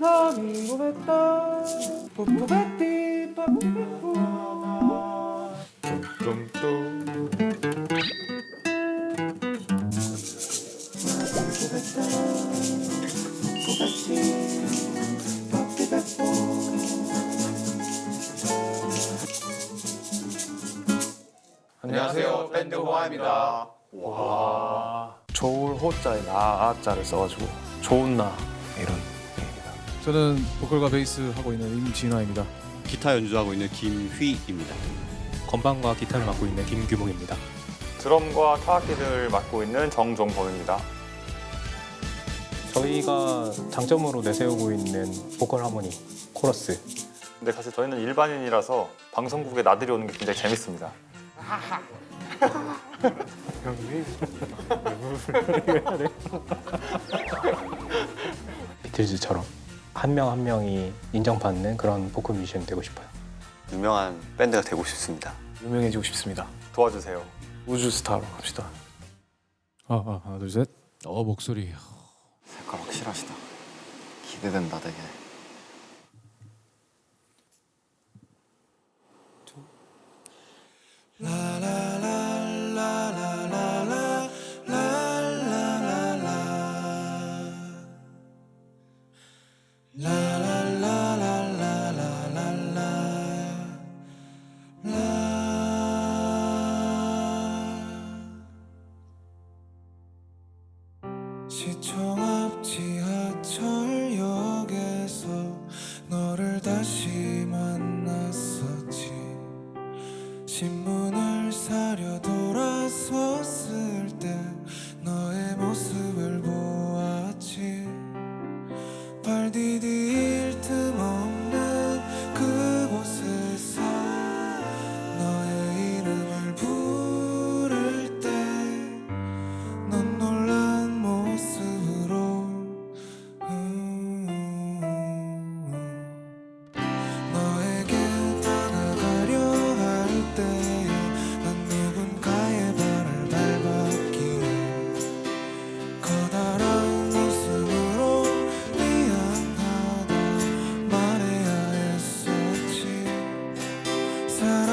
고백다 뽀뽀베띠 뽀뽀 뚱뚱 안녕하세요 밴드 호아입니다 좋을 호자에 나자를 써가지고 좋은 나 이런. 저는 보컬과 베이스 하고 있는 임진화입니다. 기타 연주하고 있는 김휘입니다. 건반과 기타를 맡고 있는 김규목입니다. 드럼과 타악기를 맡고 있는 정종범입니다 저희가 장점으로 내세우고 있는 보컬 하모니, 코러스. 근데 사실 저희는 일반인이라서 방송국에 나들이 오는 게 굉장히 재밌습니다 비틀즈처럼 한 명 한 명이 인정받는 그런 보컬 뮤지션 되고 싶어요. 유명한 밴드가 되고 싶습니다. 유명해지고 싶습니다. 도와주세요 우주 스타로 갑시다. 아, 아 하나 둘 셋. 어 목소리. 색깔 확실하시다. 기대된다 되게. 시청 앞 지하철역에서 너를 다시 만났었지. 신문 that